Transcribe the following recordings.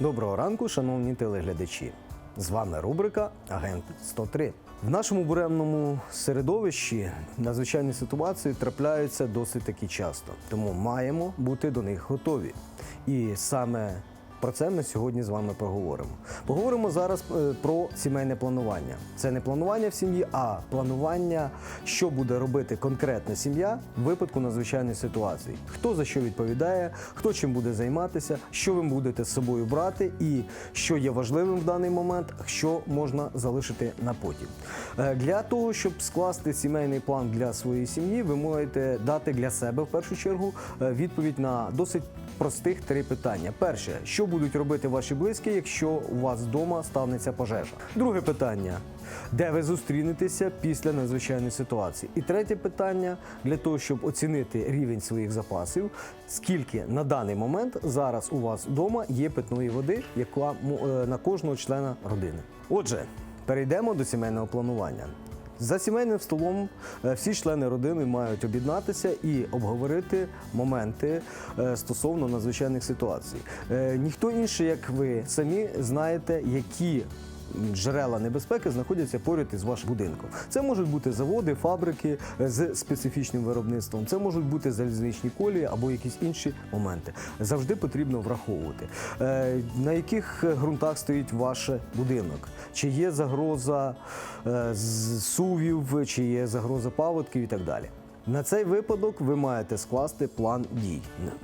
Доброго ранку, шановні телеглядачі. З вами рубрика Агент 103. В нашому буремному середовищі надзвичайні ситуації трапляються досить таки часто, тому маємо бути до них готові. І саме про це ми сьогодні з вами поговоримо. Поговоримо зараз е, про сімейне планування. Це не планування в сім'ї, а планування, що буде робити конкретна сім'я в випадку надзвичайної ситуації. Хто за що відповідає, хто чим буде займатися, що ви будете з собою брати, і що є важливим в даний момент, що можна залишити на потім. Е, Для того, щоб скласти сімейний план для своєї сім'ї, ви можете дати для себе в першу чергу е, відповідь на досить простих три питання. Перше, що будуть робити ваші близькі, якщо у вас вдома станеться пожежа? Друге питання. Де ви зустрінетеся після надзвичайної ситуації? І третє питання для того, щоб оцінити рівень своїх запасів, скільки на даний момент зараз у вас вдома є питної води, яка е, на кожного члена родини. Отже, перейдемо до сімейного планування. За сімейним столом е, всі члени родини мають об'єднатися і обговорити моменти е, стосовно надзвичайних ситуацій. Е, Ніхто інший, як ви самі, знаєте, які джерела небезпеки знаходяться поряд із вашим будинком. Це можуть бути заводи, фабрики е, з специфічним виробництвом, це можуть бути залізничні колії або якісь інші моменти. Завжди потрібно враховувати, е, на яких ґрунтах стоїть ваш будинок, чи є загроза е, сувів, чи є загроза паводків і так далі. На цей випадок ви маєте скласти план дій.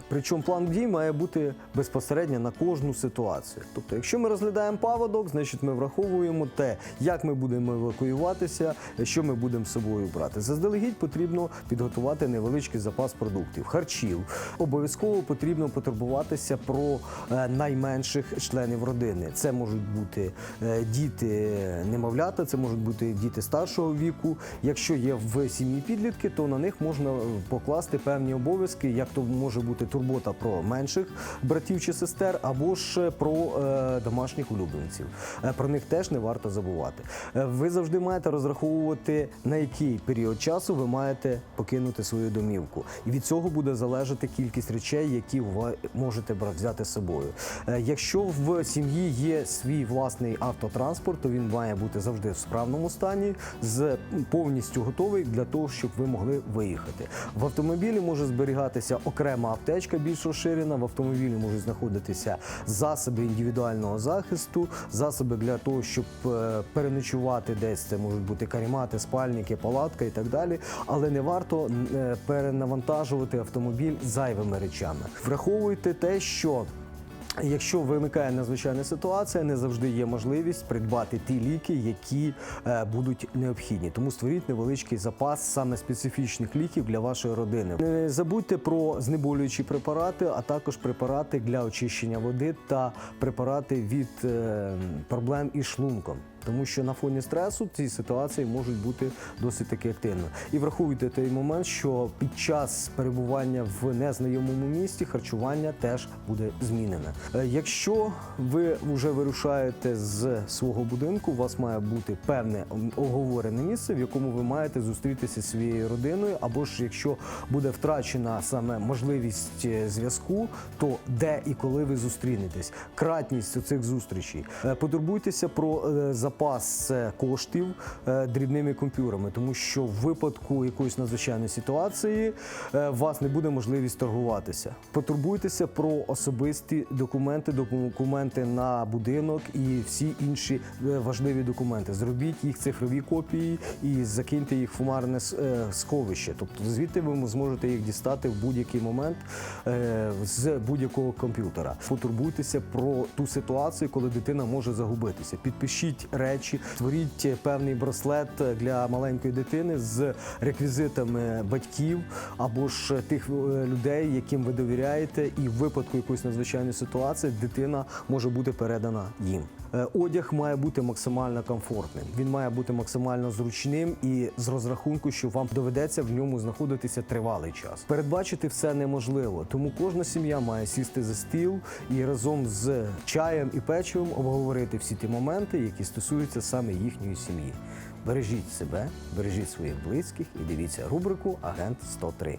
Причому план дій має бути безпосередньо на кожну ситуацію. Тобто, якщо ми розглядаємо паводок, значить ми враховуємо те, як ми будемо евакуюватися, що ми будемо з собою брати. Заздалегідь потрібно підготувати невеличкий запас продуктів, харчів. Обов'язково потрібно потурбуватися про е, найменших членів родини. Це можуть бути е, діти немовлята, це можуть бути діти старшого віку. Якщо є в сім'ї підлітки, то на них можна е, покласти певні обов'язки, як то може бути турбота про менших братів чи сестер, або ж про е, домашніх улюбленців. Е, Про них теж не варто забувати. Ви завжди маєте розраховувати на який період часу ви маєте покинути свою домівку, і від цього буде залежати кількість речей, які ви можете взяти з собою. Якщо в сім'ї є свій власний автотранспорт, то він має бути завжди в справному стані, з повністю готовий для того, щоб ви могли виїхати. В автомобілі може зберігатися окрема аптечка більш розширена. В автомобілі можуть знаходитися засоби індивідуального захисту, засоби для того, щоб е, переночувати десь. Це можуть бути карімати, спальники, палатка і так далі. Але не варто е, перенавантажувати автомобіль зайвими речами. Враховуйте те, що Якщо виникає надзвичайна ситуація, не завжди є можливість придбати ті ліки, які е, будуть необхідні. Тому створіть невеличкий запас саме специфічних ліків для вашої родини. Не забудьте про знеболюючі препарати, а також препарати для очищення води та препарати від е, проблем із шлунком. Тому що на фоні стресу ці ситуації можуть бути досить таки активними. І враховуйте той момент, що під час перебування в незнайомому місті харчування теж буде змінене. Е, Якщо ви вже вирушаєте з свого будинку, у вас має бути певне оговорене місце, в якому ви маєте зустрітися зі своєю родиною, або ж якщо буде втрачена саме можливість е, зв'язку, то де і коли ви зустрінетесь, кратність цих зустрічей. Е, Потурбуйтеся про е, запас е, коштів е, дрібними купюрами, тому що в випадку якоїсь надзвичайної ситуації е, у вас не буде можливість торгуватися. Потурбуйтеся про особисті документи, документи на будинок і всі інші важливі документи. Зробіть їх цифрові копії і закиньте їх в фумарне е, сховище. Тобто звідти ви зможете їх дістати в будь-який момент з будь-якого комп'ютера. Потурбуйтеся про ту ситуацію, коли дитина може загубитися. Підпишіть речі, створіть е, певний браслет для маленької дитини з реквізитами батьків або ж тих е, людей, яким ви довіряєте, і в випадку якоїсь надзвичайної ситуації дитина може бути передана їм. Е, Одяг має бути максимально комфортним. Він має бути максимально зручним і з розрахунку, що вам доведеться в ньому знаходитися тривалий час. Передбачити все неможливо, тому кожна сім'я має сісти за стіл і разом з чаєм і печивом обговорити всі ті моменти, які стосуються саме їхньої сім'ї. Бережіть себе, бережіть своїх близьких і дивіться рубрику Агент 103.